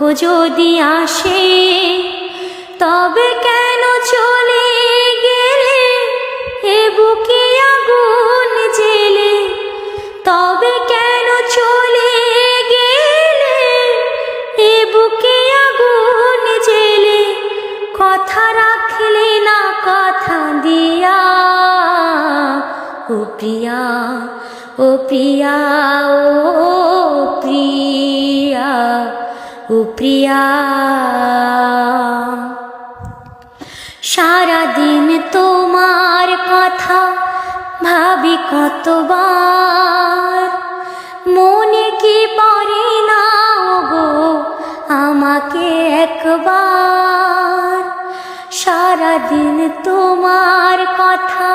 যদি আসে, তবে কেন চলে গেলে? এ বুকে আগুন জেলে, তবে কেন চলে গেলে? এ বুকে আগুন জেলে, কথা রাখলে না কথা দিয়া। ও প্রিয়া ও প্রিয়া, ও প্রিয়া সারাদিন তোমার কথা ভাবি কতবার। মনে কি পড়ে না গো আমাকে একবার? সারাদিন তোমার কথা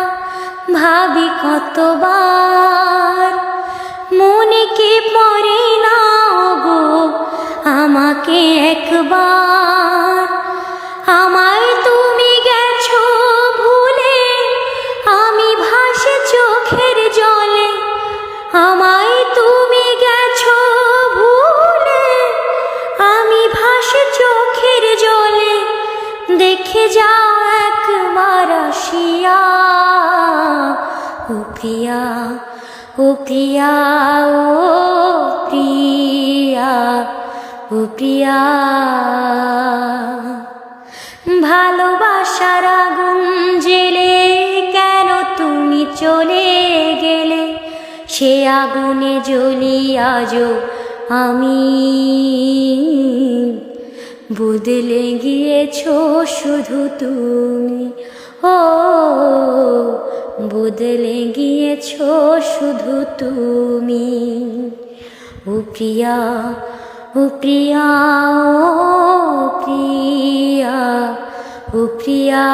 ভাবি কতবার। আমি চোখের জলে দেখে যাও একবার আসিয়া। ও প্রিয়া ও প্রিয়া ও প্রিয়া ও প্রিয়া ভালোবাসার আগুন জেলে কেন তুমি চলে গেলে? সে আগুনে জ্বলি আজও আমি। বদলে গিয়েছ শুধু তুমি। ও, বদলে গিয়েছ শুধু তুমি। ও প্রিয়া ও প্রিয়া ও প্রিয়া ও প্রিয়া।